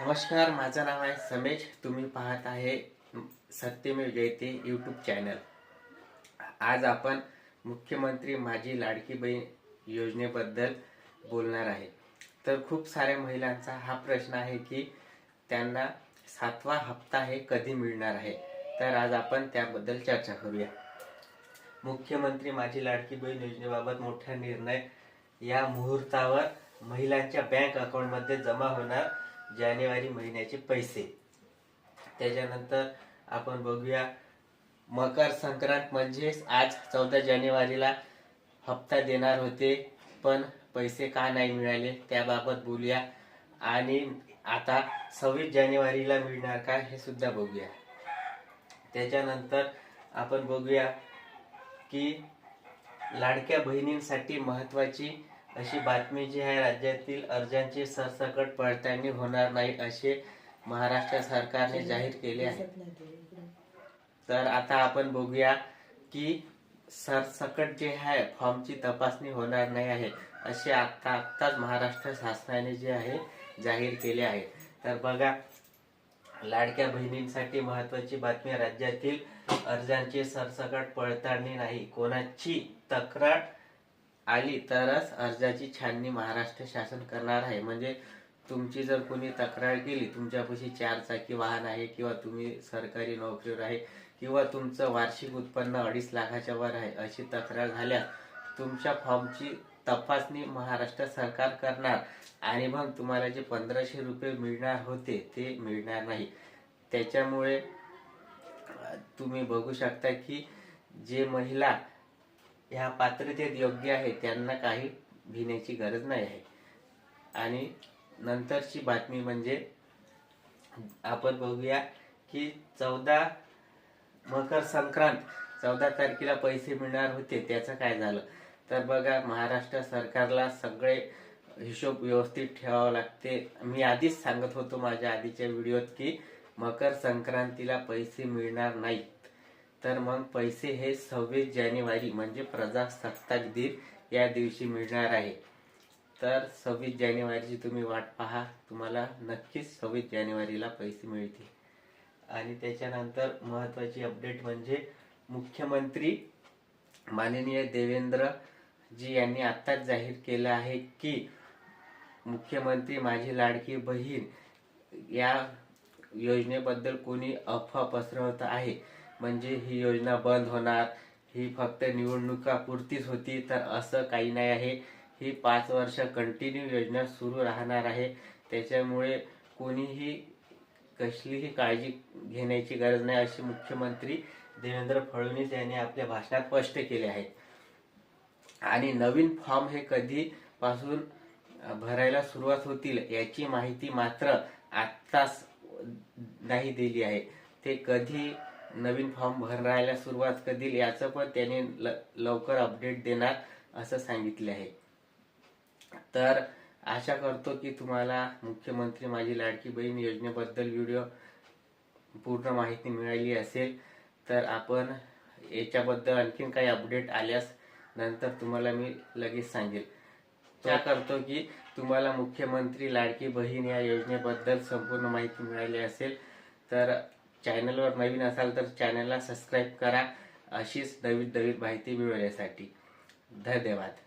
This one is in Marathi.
नमस्कार माझं नाव आहे समेश तुम्ही पाहत आहे सत्यमेव जयते यूट्यूब चॅनल आज आपण मुख्यमंत्री माझी लाडकी बहीण योजनेबद्दल बोलणार आहे. तर खूप साऱ्या महिलांचा हा प्रश्न आहे की त्यांना सातवा हप्ता हे कधी मिळणार आहे? तर आज आपण त्याबद्दल चर्चा करूया. मुख्यमंत्री माझी लाडकी बहीण योजनेबाबत मोठा निर्णय या मुहूर्तावर महिलांच्या बँक अकाउंटमध्ये जमा होणार. जानेवारी महिन्याचे पैसे. त्याच्यानंतर आपण बघूया मकर संक्रांत म्हणजेच आज चौदा जानेवारीला हप्ता देणार होते पण पैसे का नाही मिळाले त्याबाबत बोलूया. आणि आता सव्वीस जानेवारीला मिळणार का हे सुद्धा बघूया. त्याच्यानंतर आपण बघूया की लाडक्या बहिणींसाठी महत्वाची अशी बातमी जी आहे राज्यातील अर्जांची सरसकट पडताळणी होणार नाही असे महाराष्ट्र सरकारने जाहीर केले आहे. तर आता आपण बघूया की सरसकट जे आहे फॉर्मची तपासणी होणार नाही आहे असे आता आत्ताच महाराष्ट्र शासनाने जे आहे जाहीर केले आहे. तर बघा लाडक्या बहिणींसाठी महत्वाची बातमी राज्यातील अर्जांची सरसकट पडताळणी नाही कोणाची तक्रार आली तरच अर्जाची छाननी महाराष्ट्र शासन करणार आहे. म्हणजे तुमची जर कोणी तक्रार केली तुमच्यापाशी चार चाकी वाहन आहे किंवा तुम्ही सरकारी नोकरीवर आहे किंवा तुमचं वार्षिक उत्पन्न अडीच लाखाच्या वर आहे अशी तक्रार झाल्यास तुमच्या फॉर्मची तपासणी महाराष्ट्र सरकार करणार आणि मग तुम्हाला जे पंधराशे रुपये मिळणार होते ते मिळणार नाही. त्याच्यामुळे तुम्ही बघू शकता की जे महिला ह्या पात्रतेत योग्य आहे त्यांना काही भिण्याची गरज नाही आहे. आणि नंतरची बातमी म्हणजे आपण बघूया की चौदा मकर संक्रांत चौदा तारखेला पैसे मिळणार होते त्याचं काय झालं? तर बघा महाराष्ट्र सरकारला सगळे हिशोब व्यवस्थित ठेवावं लागते. मी आधीच सांगत होतो माझ्या आधीच्या व्हिडिओत की मकर संक्रांतीला पैसे मिळणार नाही. तर मग पैसे हे सव्वीस जानेवारी म्हणजे प्रजासत्ताक दिन या दिवशी मिळणार आहे. तर सव्वीस जानेवारीची तुम्ही वाट पहा तुम्हाला नक्कीच सव्वीस जानेवारीला पैसे मिळतील. आणि त्याच्यानंतर महत्वाची अपडेट म्हणजे मुख्यमंत्री माननीय देवेंद्र जी यांनी आत्ताच जाहीर केलं आहे की मुख्यमंत्री माझी लाडकी बहीण या योजनेबद्दल कोणी अफवा पसरवत आहे. म्हणजे ही योजना बंद होणार ही फक्त निवडणुकापुरतीच होती तर असं काही नाही आहे. ही पाच वर्ष कंटिन्यू योजना सुरू राहणार आहे. त्याच्यामुळे कोणीही कसलीही काळजी घेण्याची गरज नाही अशी मुख्यमंत्री देवेंद्र फडणवीस यांनी आपल्या भाषणात स्पष्ट केले आहे. आणि नवीन फॉर्म हे कधीपासून भरायला सुरुवात होतील याची माहिती मात्र आत्ताच नाही दिली आहे. ते कधी नवीन फॉर्म भरायला सुरुवात करतील याचं पण त्याने ल- लवकर अपडेट देणार असं सांगितले आहे. तर आशा करतो की तुम्हाला मुख्यमंत्री माझी लाडकी बहीण योजनेबद्दल व्हिडिओ पूर्ण माहिती मिळाली असेल तर आपण याच्याबद्दल आणखीन काही अपडेट आल्यास नंतर तुम्हाला मी लगेच सांगेल. त्या करतो की तुम्हाला मुख्यमंत्री लाडकी बहीण या योजनेबद्दल संपूर्ण माहिती मिळाली असेल तर चॅनलवर नवीन असाल तर चॅनलला सबस्क्राईब करा. अशीच नवीन नवीन माहिती मिळवण्यासाठी धन्यवाद.